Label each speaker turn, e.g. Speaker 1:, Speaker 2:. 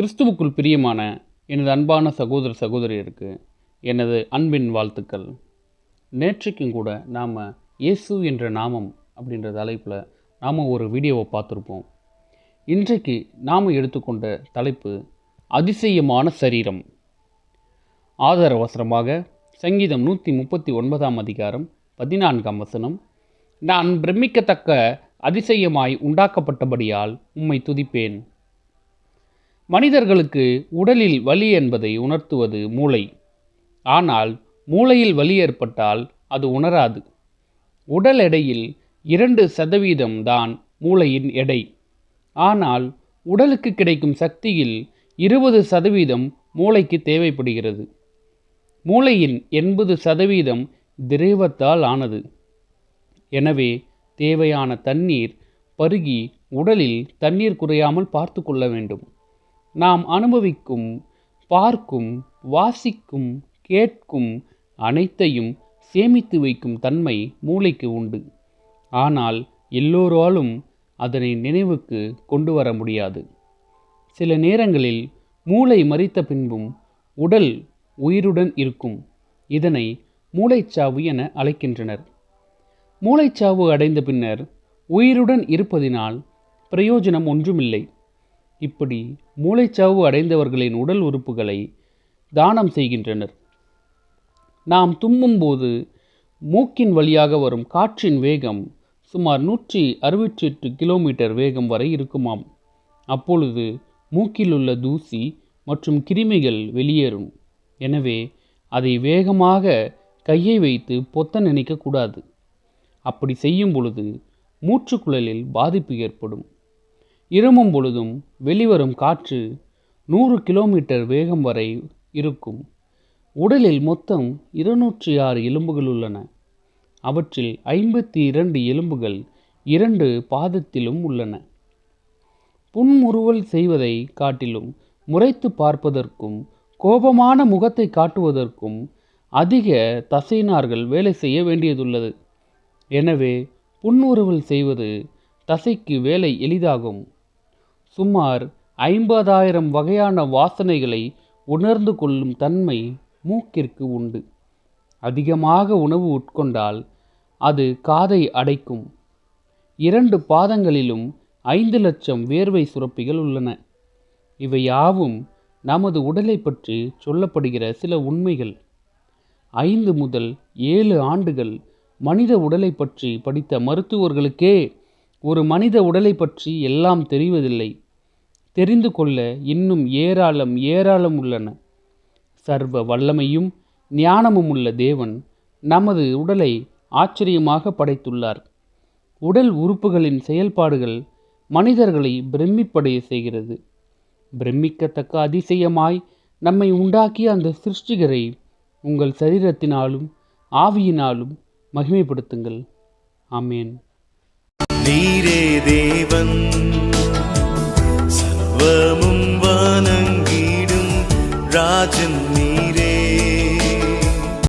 Speaker 1: கிறிஸ்துவுக்குள் பிரியமான எனது அன்பான சகோதர சகோதரியருக்கு எனது அன்பின் வாழ்த்துக்கள். நேற்றைக்கும் கூட நாம் இயேசு என்ற நாமம் அப்படின்ற தலைப்பில் நாம் ஒரு வீடியோவை பார்த்துருப்போம். இன்றைக்கு நாம் எடுத்துக்கொண்ட தலைப்பு அதிசயமான சரீரம். ஆதரவசரமாக சங்கீதம் நூற்றி முப்பத்தி ஒன்பதாம் அதிகாரம் பதினான்காம் வசனம் நான் பிரமிக்கத்தக்க அதிசயமாய் உண்டாக்கப்பட்டபடியால் உம்மை துதிப்பேன். மனிதர்களுக்கு உடலில் வலி என்பதை உணர்த்துவது மூளை. ஆனால் மூளையில் வலி ஏற்பட்டால் அது உணராது. உடல் எடையில் இரண்டு சதவீதம் தான் மூளையின் எடை. ஆனால் உடலுக்கு கிடைக்கும் சக்தியில் இருபது சதவீதம் மூளைக்கு தேவைப்படுகிறது. மூளையின் எண்பது சதவீதம் திரவத்தால் ஆனது. எனவே தேவையான தண்ணீர் பருகி உடலில் தண்ணீர் குறையாமல் பார்த்து கொள்ள வேண்டும். நாம் அனுபவிக்கும் பார்க்கும் வாசிக்கும் கேட்கும் அனைத்தையும் சேமித்து வைக்கும் தன்மை மூளைக்கு உண்டு. ஆனால் எல்லோராலும் அதனை நினைவுக்கு கொண்டு வர முடியாது. சில நேரங்களில் மூளை மறித்த பின்பும் உடல் உயிருடன் இருக்கும். இதனை மூளைச்சாவு என அழைக்கின்றனர். மூளைச்சாவு அடைந்த பின்னர் உயிருடன் இருப்பதினால் பிரயோஜனம் ஒன்றுமில்லை. இப்படி மூளைச்சாவு அடைந்தவர்களின் உடல் உறுப்புகளை தானம் செய்கின்றனர். நாம் தும்மும்போது மூக்கின் வழியாக வரும் காற்றின் வேகம் சுமார் நூற்றி அறுபத்தி எட்டு கிலோமீட்டர் வேகம் வரை இருக்குமாம். அப்பொழுது மூக்கில் உள்ள தூசி மற்றும் கிருமிகள் வெளியேறும். எனவே அதை வேகமாக கையை வைத்து பொத்த நினைக்கக்கூடாது. அப்படி செய்யும் பொழுது மூச்சுக்குழலில் பாதிப்பு ஏற்படும். இருமும் பொழுதும் வெளிவரும் காற்று நூறு கிலோமீட்டர் வேகம் வரை இருக்கும். உடலில் மொத்தம் இருநூற்றி ஆறு எலும்புகள் உள்ளன. அவற்றில் ஐம்பத்தி இரண்டு எலும்புகள் இரண்டு பாதத்திலும் உள்ளன. புன்முறுவல் செய்வதை காட்டிலும் முறைத்து பார்ப்பதற்கும் கோபமான முகத்தை காட்டுவதற்கும் அதிக தசைனார்கள் வேலை செய்ய வேண்டியதுள்ளது. எனவே புன்முறுவல் செய்வது தசைக்கு வேலை எளிதாகும். சுமார் ஐம்பதாயிரம் வகையான வாசனைகளை உணர்ந்து கொள்ளும் தன்மை மூக்கிற்கு உண்டு. அதிகமாக உணவு உட்கொண்டால் அது காதை அடைக்கும். இரண்டு பாதங்களிலும் ஐந்து லட்சம் வேர்வை சுரப்பிகள் உள்ளன. இவை யாவும் நமது உடலை பற்றி சொல்லப்படுகிற சில உண்மைகள். ஐந்து முதல் ஏழு ஆண்டுகள் மனித உடலை பற்றி படித்த மருத்துவர்களுக்கே ஒரு மனித உடலை பற்றி எல்லாம் தெரிவதில்லை. தெரிந்து கொள்ள இன்னும் ஏராளம் ஏராளம் உள்ளன. சர்வ வல்லமையும் ஞானமும் உள்ள தேவன் நமது உடலை ஆச்சரியமாக படைத்துள்ளார். உடல் உறுப்புகளின் செயல்பாடுகள் மனிதர்களை பிரமிப்படைய செய்கிறது. பிரமிக்கத்தக்க அதிசயமாய் நம்மை உண்டாக்கிய அந்த சிருஷ்டிகரை உங்கள் சரீரத்தினாலும் ஆவியினாலும் மகிமைப்படுத்துங்கள். ஆமேன்.
Speaker 2: நீரே தேவன்.